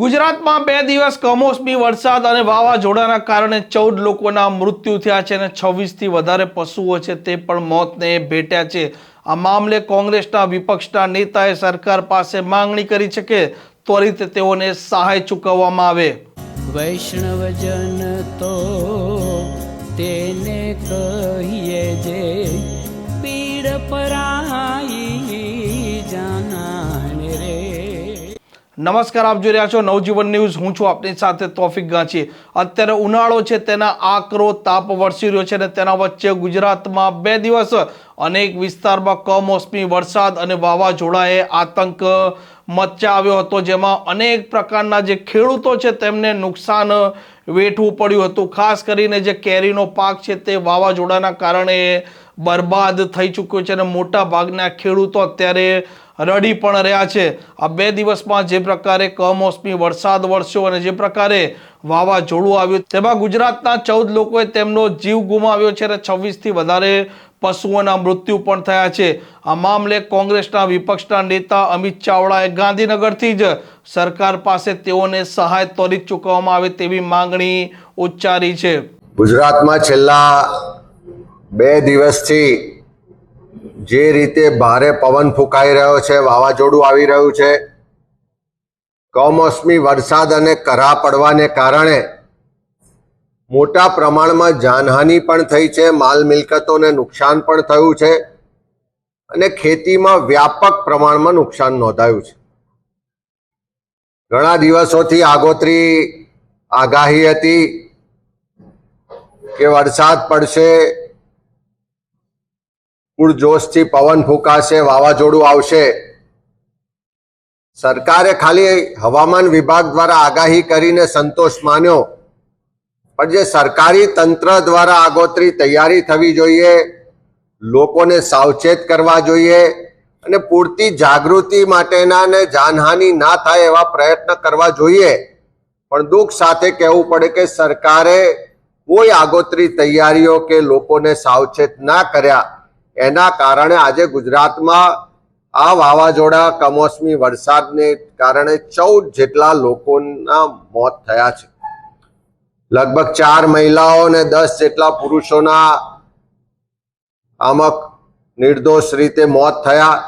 ગુજરાતમાં બે દિવસ કમોસમી વરસાદ અને વાવાઝોડાના કારણે ચૌદ લોકોના મૃત્યુ થયા છે અને છવ્વીસથી વધારે પશુઓ છે તે પણ મોતને ભેટ્યા છે. આ મામલે કોંગ્રેસના વિપક્ષના નેતાએ સરકાર પાસે માંગણી કરી છે કે ત્વરિત તેઓને સહાય ચૂકવવામાં આવે. વૈષ્ણવજન તો તેને કહીએ જે પીડ પરાઈ નમસ્કાર, આપ જોઈ રહ્યા છો નવજીવન ન્યૂઝ. હું છું આપની સાથે તોફિક ગાંચી. અત્યારે ઉનાળો છે, તેના આકરો તાપ વરસી રહ્યો છે અને તેના વચ્ચે ગુજરાતમાં બે દિવસ અનેક વિસ્તારમાં કમોસમી વરસાદ અને વાવાઝોડાએ આતંક મચાવ્યો હતો, જેમાં અનેક પ્રકારના જે ખેડૂતો છે, તેમને નુકસાન વેઠવું પડ્યું હતું. ખાસ કરીને જે કેરીનો પાક છે, તે વાવાઝોડાના કારણે બરબાદ થઈ ચૂક્યો છે અને મોટા ભાગના ખેડૂતો અત્યારે રડી પણ રહ્યા છે. આ બે દિવસમાં જે પ્રકારે કમોસમી વરસાદ વરસ્યો અને જે પ્રકારે વાવાઝોડું આવ્યું, તેમાં ગુજરાતના ચૌદ લોકોએ તેમનો જીવ ગુમાવ્યો છે અને છવ્વીસથી વધારે પશુઓના મૃત્યુ પણ થયા છે. આ મામલે કોંગ્રેસના વિપક્ષના નેતા અમિત ચાવડાએ ગાંધીનગરથી જ સરકાર પાસે તેઓને સહાય ત્વરિત ચૂકવવામાં આવે તેવી માંગણી ઉચ્ચારી છે. ગુજરાતમાં છેલ્લા બે દિવસથી જે રીતે ભારે પવન ફૂંકાઈ રહ્યો છે, વાવાઝોડું આવી રહ્યું છે, કમોસમી વરસાદ અને કરા પડવાને કારણે મોટા પ્રમાણમાં જાનહાનિ પણ થઈ છે, માલ મિલકતોને નુકસાન પણ થયું છે અને ખેતીમાં વ્યાપક પ્રમાણમાં નુકસાન નોંધાયું છે. ઘણા દિવસોથી આગોતરી આગાહી હતી કે વરસાદ પડશે પૂરજોશથી પવન ફૂંકાશે, વાવાઝોડું આવશે. સરકારે ખાલી હવામાન વિભાગ દ્વારા આગાહી કરીને સંતોષ માન્યો. પણ જે સરકારી તંત્ર દ્વારા આગોતરી તૈયારી થવી જોઈએ, લોકોને સાવચેત કરવા જોઈએ અને પૂરતી જાગૃતિ માટેના ને જાનહાનિ ના થાય એવા પ્રયત્ન કરવા જોઈએ. પણ દુઃખ સાથે કહેવું પડે કે સરકારે કોઈ આગોતરી તૈયારીઓ કે લોકોને સાવચેત ના કર્યા. એના કારણે આજે ગુજરાતમાં આ વાવાઝોડા કમોસમી વરસાદને કારણે ચૌદ જેટલા લોકોના મોત થયા છે. લગભગ ચાર મહિલાઓ અને દસ જેટલા પુરુષોના આમાં નિર્દોષ રીતે મોત થયા.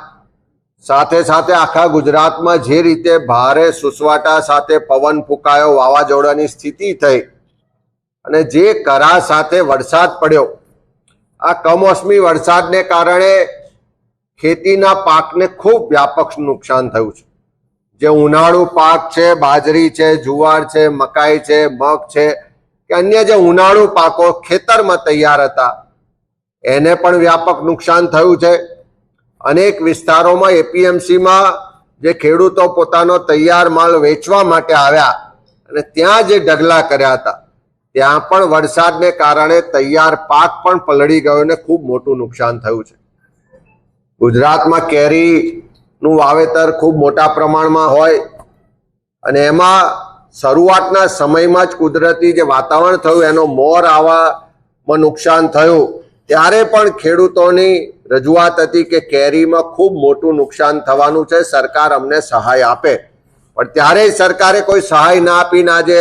સાથે સાથે આખા ગુજરાતમાં જે રીતે ભારે સુસવાટા સાથે પવન ફૂંકાયો, વાવાઝોડાની સ્થિતિ થઈ અને જે કરા સાથે વરસાદ પડ્યો આ કમોસમી વરસાદને કારણે ખેતીના પાકને ખૂબ વ્યાપક નુકસાન થયું છે. જે ઉનાળુ પાક છે, બાજરી છે, જુવાર છે, મકાઈ છે, મગ છે, કે અન્ય જે ઉનાળુ પાકો ખેતરમાં તૈયાર હતા, એને પણ વ્યાપક નુકસાન થયું છે. અનેક વિસ્તારોમાં એપીએમસીમાં જે ખેડૂતો પોતાનો તૈયાર માલ વેચવા માટે આવ્યા અને ત્યાં જે ઢગલા કર્યા હતા ત્યાં પણ વરસાદને કારણે તૈયાર પાક પણ પલળી ગયો અને ખૂબ મોટું નુકસાન થયું છે. ગુજરાતમાં કેરીનું વાવેતર ખૂબ મોટા પ્રમાણમાં હોય અને એમાં શરૂઆતના સમયમાં જ કુદરતી જે વાતાવરણ થયું, એનો મોર આવવામાં નુકસાન થયું. ત્યારે પણ ખેડૂતોની રજૂઆત હતી કે કેરીમાં ખૂબ મોટું નુકસાન થવાનું છે, સરકાર અમને સહાય આપે. પણ ત્યારે સરકારે કોઈ સહાય ના આપીને આજે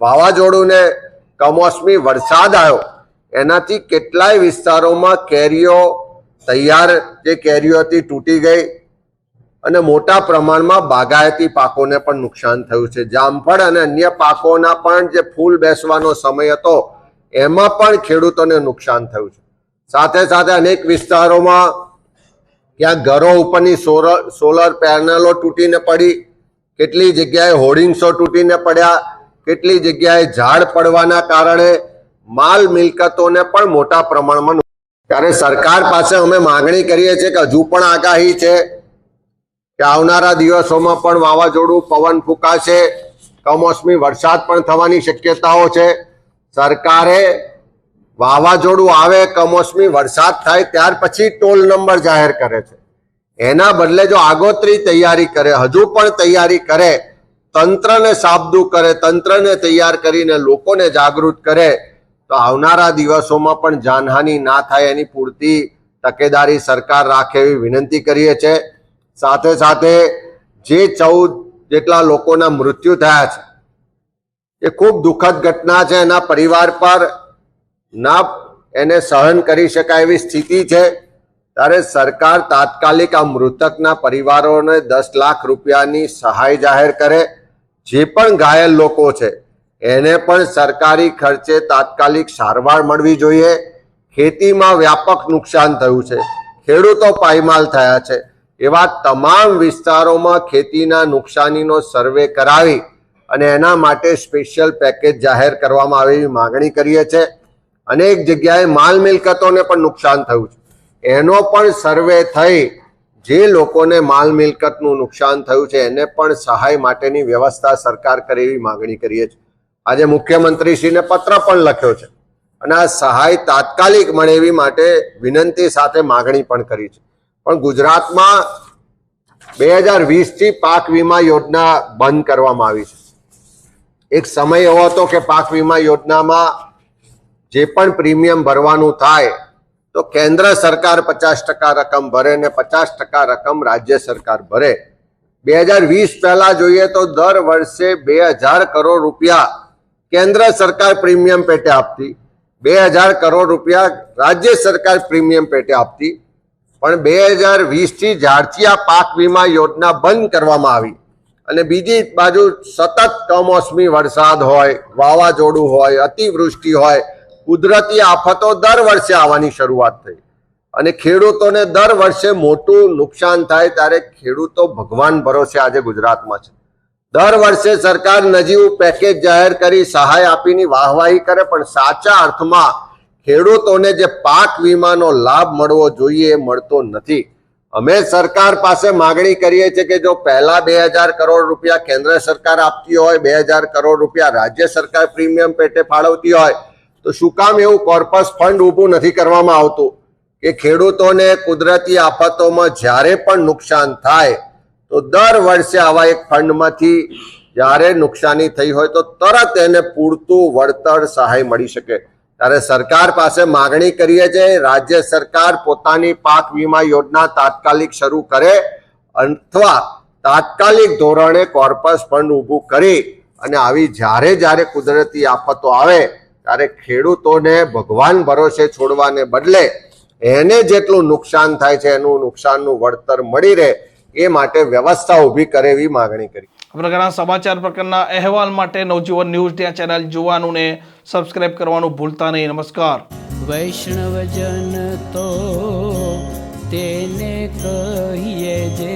વાવાઝોડું ને કમોસમી વરસાદ આવ્યો. એનાથી કેટલાય વિસ્તારોમાં કેરીઓ તૈયાર, જે કેરીઓ હતી, તૂટી ગઈ અને મોટા પ્રમાણમાં બાગાયતી પાકોને પણ નુકસાન થયું છે. જામફળ અને અન્ય પાકોના પણ જે ફૂલ બેસવાનો સમય હતો, એમાં પણ ખેડૂતોને નુકસાન થયું છે. સાથે સાથે અનેક વિસ્તારોમાં ક્યાં ઘરો ઉપરની સોલર સોલર પેનલો તૂટીને પડી, કેટલી જગ્યાએ હોર્ડિંગ્સો તૂટીને પડ્યા કેટલી જગ્યાએ ઝાડ પડવાના કારણે માલ મિલકતોને પણ મોટા પ્રમાણમાં ત્યારે સરકાર પાસે અમે માગણી કરીએ છીએ કે હજુ પણ આગાહી છે કે આવનારા દિવસોમાં પણ વાવાઝોડું પવન ફૂંકાશે, કમોસમી વરસાદ પણ થવાની શક્યતાઓ છે. સરકારે વાવાઝોડું આવે, કમોસમી વરસાદ થાય, ત્યાર પછી ટોલ નંબર જાહેર કરે છે. એના બદલે જો આગોતરી તૈયારી કરે, હજુ પણ તૈયારી કરે તંત્રને સાબદું કરે, તંત્રને તૈયાર કરીને લોકોને જાગૃત કરે, તો આવનારા દિવસોમાં પણ જાનહાનિ ના થાય એની પૂરતી તકેદારી સરકાર રાખે એવી વિનંતી કરીએ છીએ. સાથે સાથે જે ચૌદ જેટલા લોકોના મૃત્યુ થયા છે, એ ખૂબ દુઃખદ ઘટના છે. એના પરિવાર પર ના એને સહન કરી શકાય એવી સ્થિતિ છે. ત્યારે સરકાર તાત્કાલિક આ મૃતકના પરિવારોને દસ લાખ રૂપિયાની સહાય જાહેર કરે. જે પણ ઘાયલ લોકો છે, એને પણ સરકારી ખર્ચે તાત્કાલિક સારવાર મળવી જોઈએ. ખેતીમાં વ્યાપક નુકસાન થયું છે. ખેડૂતો પાયમાલ થયા છે. એવા તમામ વિસ્તારોમાં ખેતીના નુકસાનીનો સર્વે કરાવી અને એના માટે સ્પેશિયલ પેકેજ જાહેર કરવામાં આવે એવી માગણી કરીએ છીએ. અનેક જગ્યાએ માલ મિલકતોને પણ નુકસાન થયું છે. એનો પણ સર્વે થઈ જે લોકોને માલ મિલકતનું નુકસાન થયું છે, એને પણ સહાય માટેની વ્યવસ્થા સરકાર કરે એવી માગણી કરીએ છીએ. આજે મુખ્યમંત્રીશ્રીને પત્ર પણ લખ્યો છે અને આ સહાય તાત્કાલિક મળે એવી માટે વિનંતી સાથે માગણી પણ કરી છે. પણ ગુજરાતમાં બે હજાર વીસથી પાક વીમા યોજના બંધ કરવામાં આવી છે. એક સમય એવો હતો કે પાક વીમા યોજનામાં જે પણ પ્રીમિયમ ભરવાનું થાય તો કેન્દ્ર સરકાર પચાસ ટકા રકમ ભરે ને પચાસ ટકા રકમ રાજ્ય સરકાર ભરે. બે હજાર વીસ પહેલા જોઈએ તો દર વર્ષે બે હજાર કરોડ રૂપિયા કેન્દ્ર સરકાર પ્રીમિયમ પેટે આપતી. બે હજાર કરોડ રૂપિયા રાજ્ય સરકાર પ્રીમિયમ પેટે આપતી. પણ બે હજાર વીસથી જ્યારથી પાક વીમા યોજના બંધ કરવામાં આવી અને બીજી બાજુ સતત કમોસમી વરસાદ હોય, વાવાઝોડું હોય, અતિવૃષ્ટિ હોય કુદરતી આફતો દર વર્ષે આવવાની શરૂઆત થઈ. અને ખેડૂતોને દર વર્ષે મોટું નુકસાન થાય ત્યારે ખેડૂતો ભગવાન ભરોસે આજે ગુજરાતમાં છે. દર વર્ષે સરકાર નજીવું પેકેજ જાહેર કરી સહાય આપીની વાહવાહી કરે, પણ સાચા અર્થમાં ખેડૂતોને જે પાક વીમાનો લાભ મળવો જોઈએ એ મળતો નથી. અમે સરકાર પાસે માગણી કરીએ છીએ કે જો પહેલા બે હજાર કરોડ રૂપિયા કેન્દ્ર સરકાર આપતી હોય, બે હજાર કરોડ રૂપિયા રાજ્ય સરકાર પ્રીમિયમ પેટે ફાળવતી હોય તો શું કામ એવું કોર્પસ ફંડ ઊભું નથી કરવામાં આવતું? કે ખેડૂતોને કુદરતી આફતોમાં જ્યારે પણ નુકસાન થાય, તો દર વર્ષે આવા એક ફંડમાંથી જ્યારે નુકસાની થઈ હોય તો તરત એને પૂરતું વળતર સહાય મળી શકે. ત્યારે સરકાર પાસે માગણી કરીએ છીએ, રાજ્ય સરકાર પોતાની પાક વીમા યોજના તાત્કાલિક શરૂ કરે અથવા તાત્કાલિક ધોરણે કોર્પસ ફંડ ઊભું કરી અને આવી જ્યારે જ્યારે કુદરતી આફતો આવે ત્યારે ખેડૂતોને ભગવાન ભરોસે છોડવાને બદલે એને જેટલું નુકસાન થાય છે એનું નુકસાનનું વળતર મળી રહે એ માટે વ્યવસ્થા ઊભી કરે એવી માગણી કરી. આ પ્રકારના સમાચાર પ્રકારના અહેવાલ માટે નવજીવન ન્યૂઝ ત્યાં ચેનલ જોવાનું ને સબસ્ક્રાઇબ કરવાનું ભૂલતા નહીં. નમસ્કાર. વૈષ્ણવજન તો તેને કહીએ જે